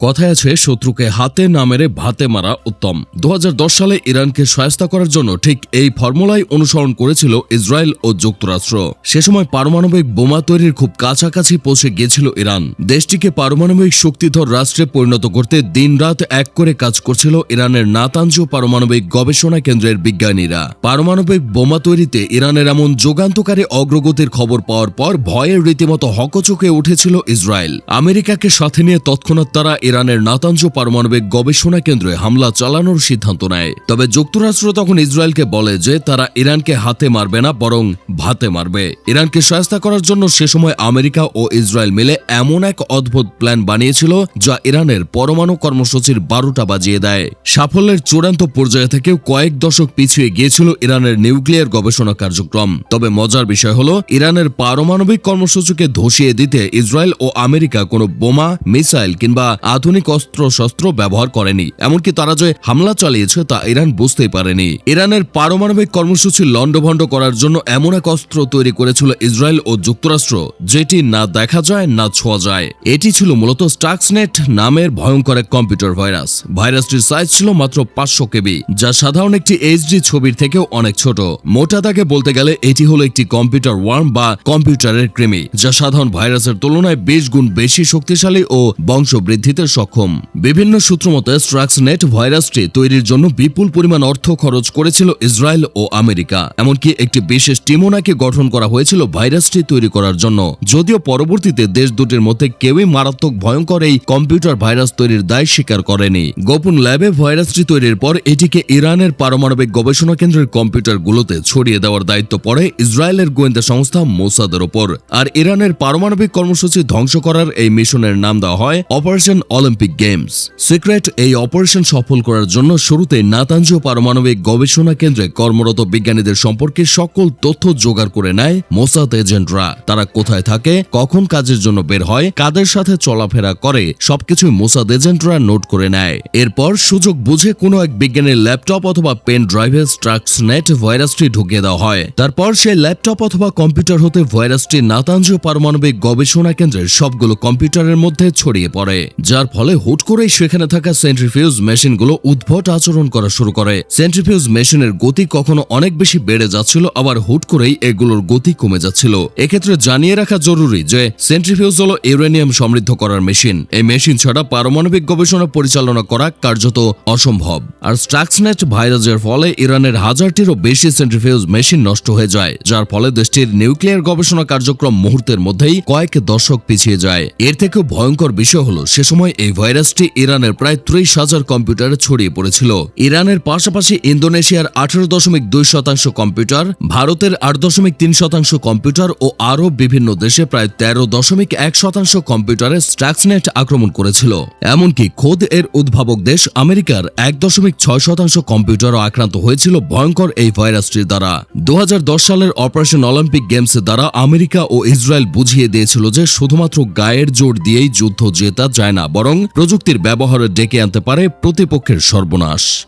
কথায় আছে, শত্রুকে হাতে না মেরে ভাতে মারা উত্তম। দু হাজার দশ সালে ইরানকে সহায়তা করার জন্য ঠিক এই ফর্মুলাই অনুসরণ করেছিল ইসরায়েল ও যুক্তরাষ্ট্র। সে সময় পারমাণবিক বোমা তৈরির খুব কাছাকাছি পৌঁছে গিয়েছিল ইরান। দেশটিকে পারমাণবিক শক্তিধর রাষ্ট্রে পরিণত করতে দিনরাত এক করে কাজ করছিল ইরানের নাতাঞ্জ পারমাণবিক গবেষণা কেন্দ্রের বিজ্ঞানীরা। পারমাণবিক বোমা তৈরিতে ইরানের এমন যুগান্তকারী অগ্রগতির খবর পাওয়ার পর ভয়ের রীতিমতো হকচকে উঠেছিল ইসরায়েল। আমেরিকাকে সাথে নিয়ে তৎক্ষণাৎ তারা ইরানের নাতাঞ্জ পারমাণবিক গবেষণা কেন্দ্রে হামলা চালানোর সিদ্ধান্ত নেয়। তবে যুক্তরাষ্ট্র তখন ইসরায়েলকে বলে যে তারা ইরানকে হাতে মারবে না, বরং ভাতে মারবে। ইরানকে সহায়তা করার জন্য সে সময় আমেরিকা ও ইসরায়েল মিলে এমন এক অদ্ভুত প্ল্যান বানিয়েছিল যা ইরানের পরমাণু কর্মসূচির বারোটা বাজিয়ে দেয়। সাফল্যের চূড়ান্ত পর্যায়ে থেকেও কয়েক দশক পিছিয়ে গিয়েছিল ইরানের নিউক্লিয়ার গবেষণা কার্যক্রম। তবে মজার বিষয় হল, ইরানের পারমাণবিক কর্মসূচিকে ধসিয়ে দিতে ইসরায়েল ও আমেরিকা কোনো বোমা, মিসাইল কিংবা আধুনিক অস্ত্র শস্ত্র ব্যবহার করেনি, এমনকি তারা যে হামলা চালিয়েছে তা ইরান বুঝতেই পারেনি। ইরানের পারমাণবিক কর্মসূচি লণ্ডভণ্ড করার জন্য এমন এক অস্ত্র তৈরি করেছিল ইসরায়েল ও যুক্তরাষ্ট্র, যেটি না দেখা যায়, না ছোঁয়া যায়। এটি ছিল মূলত স্টাক্সনেট নামের ভয়ঙ্কর এক কম্পিউটার ভাইরাস। ভাইরাসটির সাইজ ছিল মাত্র পাঁচশো কেবি, যা সাধারণ একটি এইচডি ছবির থেকেও অনেক ছোট। মোটা দাগে বলতে গেলে এটি হলো একটি কম্পিউটার ওয়ার্ম বা কম্পিউটারের কৃমি, যা সাধারণ ভাইরাসের তুলনায় বিশ গুণ বেশি শক্তিশালী ও বংশবৃদ্ধিতে সক্ষম। বিভিন্ন সূত্র মতে স্ট্রাক্সনেট ভাইরাসটি তৈরির জন্য বিপুল পরিমাণ অর্থ খরচ করেছিল ইসরায়েল ও আমেরিকা। এমনকি একটি বিশেষ টিমও নাকি গঠন করা হয়েছিল ভাইরাসটি তৈরি করার জন্য। যদিও পরবর্তীতে দেশ দুটির মধ্যে কেউই মারাত্মক ভয়ঙ্কর এই কম্পিউটার ভাইরাস তৈরির দায় স্বীকার করেনি। গোপন ল্যাবে ভাইরাসটি তৈরির পর এটিকে ইরানের পারমাণবিক গবেষণা কেন্দ্রের কম্পিউটারগুলোতে ছড়িয়ে দেওয়ার দায়িত্ব পড়ে ইসরায়েলের গোয়েন্দা সংস্থা মোসাদের ওপর। আর ইরানের পারমাণবিক কর্মসূচি ধ্বংস করার এই মিশনের নাম দেওয়া হয় অপারেশন অলিম্পিক গেমস সিক্রেট এই অপারেশন সফল করার জন্য শুরুতে নাতাঞ্জ পারমাণবিক গবেষণা কেন্দ্রে কর্মরত বিজ্ঞানীদের সম্পর্কে সকল তথ্য জোগাড় করে নেয় মোসাদ এজেন্টরা। তারা কোথায় থাকে, কখন কাজের জন্য বের হয়, কাদের সাথে চলাফেরা করে, সবকিছুই মোসাদ এজেন্টরা নোট করে নেয়। এরপর সুযোগ বুঝে কোনো এক বিজ্ঞানীর ল্যাপটপ অথবা পেন ড্রাইভে স্ট্রাক্সনেট ভাইরাসটি ঢুকিয়ে দেওয়া হয়। তারপর সেই ল্যাপটপ অথবা কম্পিউটার হতে ভাইরাসটি নাতাঞ্জ পারমাণবিক গবেষণা কেন্দ্রের সবগুলো কম্পিউটারের মধ্যে ছড়িয়ে পড়ে, যার ফলে হুট করেই সেখানে থাকা সেন্ট্রিফিউজ মেশিনগুলো উদ্ভট আচরণ করা শুরু করে। সেন্ট্রিফিউজ মেশিনের গতি কখনো অনেক বেশি বেড়ে যাচ্ছিল, আবার হুট করেই এগুলোর গতি কমে যাচ্ছিল। এক্ষেত্রে জানিয়ে রাখা জরুরি যে সেন্ট্রিফিউজ হলো ইউরেনিয়াম সমৃদ্ধ করার মেশিন। এই মেশিন ছাড়া পারমাণবিক গবেষণা পরিচালনা করা কার্যত অসম্ভব। আর স্ট্রাক্সনেট ভাইরাসের ফলে ইরানের হাজারটিরও বেশি সেন্ট্রিফিউজ মেশিন নষ্ট হয়ে যায়, যার ফলে দেশটির নিউক্লিয়ার গবেষণা কার্যক্রম মুহূর্তের মধ্যেই কয়েক দশক পিছিয়ে যায়। এর থেকেও ভয়ঙ্কর বিষয় হলো, সে সময় এই ভাইরাসটি ইরানের প্রায় ত্রিশ হাজার কম্পিউটারে ছড়িয়ে পড়েছিল। ইরানের পাশাপাশি ইন্দোনেশিয়ার আঠারো দশমিক দুই শতাংশ কম্পিউটার, ভারতের আট দশমিক তিন শতাংশ কম্পিউটার ও আরও বিভিন্ন দেশে প্রায় তেরো দশমিক এক শতাংশ কম্পিউটারে স্ট্রাক্সনেট আক্রমণ করেছিল। এমনকি খোদ এর উদ্ভাবক দেশ আমেরিকার এক দশমিক ছয় শতাংশ কম্পিউটারও আক্রান্ত হয়েছিল ভয়ঙ্কর এই ভাইরাসটির দ্বারা। দু হাজার দশ সালের অপারেশন অলিম্পিক গেমসের দ্বারা আমেরিকা ও ইসরায়েল বুঝিয়ে দিয়েছিল যে শুধুমাত্র গায়ের জোর দিয়েই যুদ্ধ জেতা যায় না বরং প্রযুক্তির ব্যবহারে ডেকে আনতে পারে প্রতিপক্ষের সর্বনাশ।